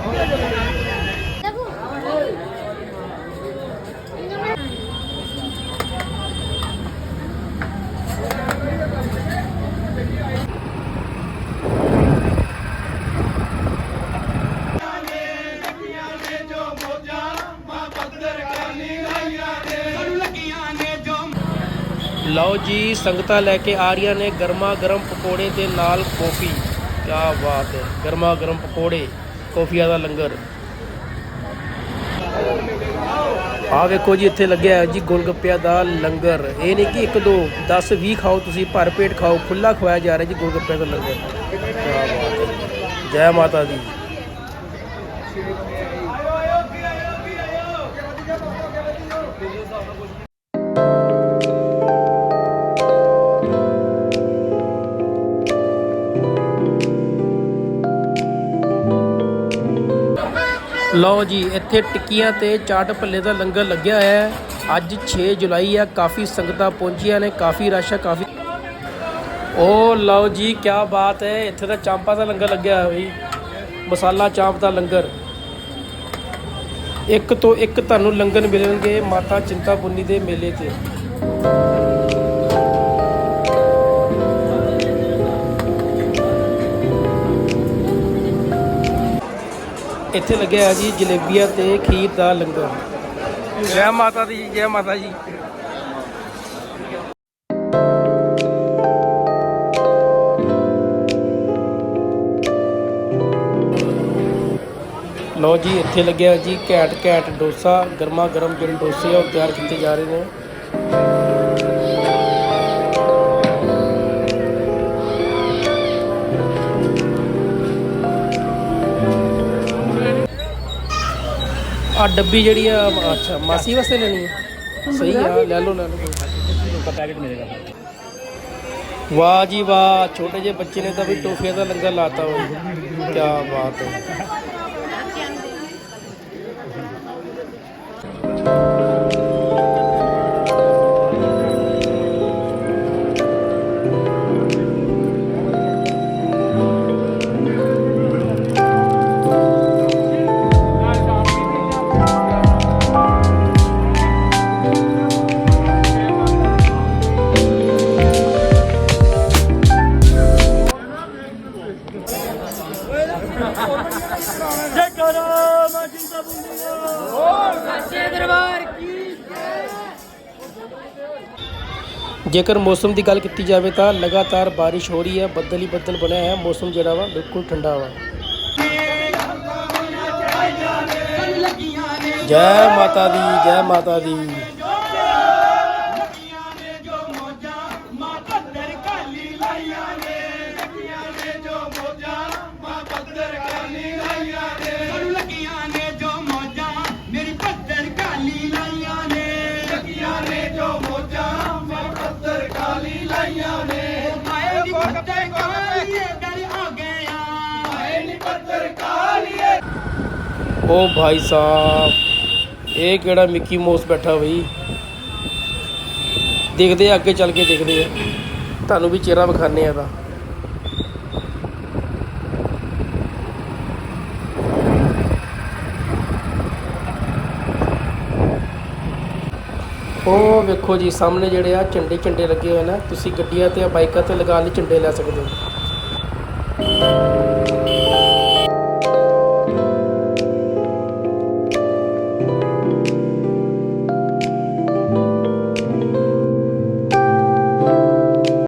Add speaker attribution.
Speaker 1: Thank you. ਲਓ ਜੀ, ਸੰਗਤਾਂ ਲੈ ਕੇ ਆ ਰਹੀਆਂ ਨੇ ਗਰਮਾ ਗਰਮ ਪਕੌੜੇ ਦੇ ਨਾਲ ਕੌਫੀ। ਕੀ ਬਾਤ ਹੈ ਗਰਮਾ ਗਰਮ ਪਕੌੜੇ, ਕੌਫੀਆਂ ਦਾ ਲੰਗਰ। ਆ ਵੇਖੋ ਜੀ, ਇੱਥੇ ਲੱਗਿਆ ਹੈ ਜੀ ਗੋਲਗੱਪਿਆਂ ਦਾ ਲੰਗਰ। ਇਹ ਨਹੀਂ ਕਿ ਇੱਕ ਦੋ 10 20 ਖਾਓ ਤੁਸੀਂ, ਭਰ ਪੇਟ ਖਾਓ ਖੁੱਲਾ ਖਵਾਇਆ ਜਾ ਰਿਹਾ ਜੀ ਗੋਲਗੱਪਿਆਂ ਦਾ ਲੰਗਰ। ਕੀ ਬਾਤ ਹੈ, ਜੈ ਮਾਤਾ ਦੀ। ਲਓ ਜੀ, ਇੱਥੇ ਟਿੱਕੀਆਂ ਤੇ ਚਾਟ ਭੱਲੇ ਦਾ ਲੰਗਰ ਲੱਗਿਆ ਹੋਇਆ ਹੈ। ਅੱਜ 6 ਜੁਲਾਈ ਆ ਕਾਫੀ ਸੰਗਤਾਂ ਪਹੁੰਚੀਆਂ ਨੇ, ਕਾਫੀ ਰਸ਼ ਆ ਕਾਫੀ ਓ ਲਓ ਜੀ ਕੀ ਬਾਤ ਹੈ, ਇੱਥੇ ਤਾਂ ਚਾਂਪਾ ਦਾ ਲੰਗਰ ਲੱਗਿਆ ਹੋਇਆ ਬਈ। ਮਸਾਲਾ ਚਾਂਪ ਦਾ ਲੰਗਰ। ਇੱਕ ਤੋਂ ਇੱਕ ਤੁਹਾਨੂੰ ਲੰਗਰ ਮਿਲਣਗੇ ਮਾਤਾ ਚਿੰਤਾਪੁਰਨੀ ਦੇ ਮੇਲੇ ਤੇ। ਇੱਥੇ ਲੱਗਿਆ ਹੈ ਜੀ ਜਲੇਬੀਆਂ ਤੇ ਖੀਰ ਦਾ ਲੰਗਰ। ਜੈ ਮਾਤਾ ਦੀ, ਜੈ ਮਾਤਾ ਜੀ। ਲਓ ਜੀ, ਇੱਥੇ ਲੱਗਿਆ ਜੀ ਘੈਟ ਘੈਟ ਡੋਸਾ ਗਰਮਾ ਗਰਮ ਜਿਹੜੇ ਡੋਸੇ ਆ ਉਹ ਤਿਆਰ ਕੀਤੇ ਜਾ ਰਹੇ ਨੇ। ਆ ਡੱਬੀ ਜਿਹੜੀ ਆ ਅੱਛਾ ਮਾਸੀ ਵਾਸਤੇ ਲੈਣੀ ਹੈ ਸਹੀ ਆ ਲੈ ਲਓ ਲੈ ਲਓ।
Speaker 2: ਪੈਕੇਟ ਮਿਲੇਗਾ।
Speaker 1: ਵਾਹ ਜੀ ਵਾਹ ਛੋਟੇ ਜਿਹੇ ਬੱਚੇ ਨੇ ਤਾਂ ਵੀ ਟੋਫੀਆਂ ਦਾ ਲੰਗਰ ਲਾਤਾ ਹੋਇਆ ਕੀ ਬਾਤ ਹੈ। ਜੇਕਰ ਮੌਸਮ ਦੀ ਗੱਲ ਕੀਤੀ ਜਾਵੇ ਤਾਂ ਲਗਾਤਾਰ ਬਾਰਿਸ਼ ਹੋ ਰਹੀ ਹੈ, ਬੱਦਲ ਹੀ ਬੱਦਲ ਬਣਿਆ ਹੈ, ਮੌਸਮ ਜਿਹੜਾ ਵਾ ਬਿਲਕੁਲ ਠੰਡਾ ਵਾ। ਜੈ ਮਾਤਾ ਦੀ, ਜੈ ਮਾਤਾ ਦੀ। ਉਹ ਭਾਈ ਸਾਹਿਬ, ਇਹ ਕਿਹੜਾ ਮਿੱਕੀ ਮੋਸ ਬੈਠਾ ਬਈ? ਦੇਖਦੇ ਆ, ਅੱਗੇ ਚੱਲ ਕੇ ਦੇਖਦੇ ਆ। ਤੁਹਾਨੂੰ ਵੀ ਚਿਹਰਾ ਵਿਖਾਣੇ ਆ ਦਾ ਉਹ ਵੇਖੋ ਜੀ, ਸਾਹਮਣੇ ਜਿਹੜੇ ਆ ਝੰਡੇ ਝੰਡੇ ਲੱਗੇ ਹੋਏ ਨੇ। ਤੁਸੀਂ ਗੱਡੀਆਂ ਤੇ ਬਾਈਕਾਂ ਤੇ ਲਗਾ ਲਈ, ਝੰਡੇ ਲੈ ਸਕਦੇ ਹੋ।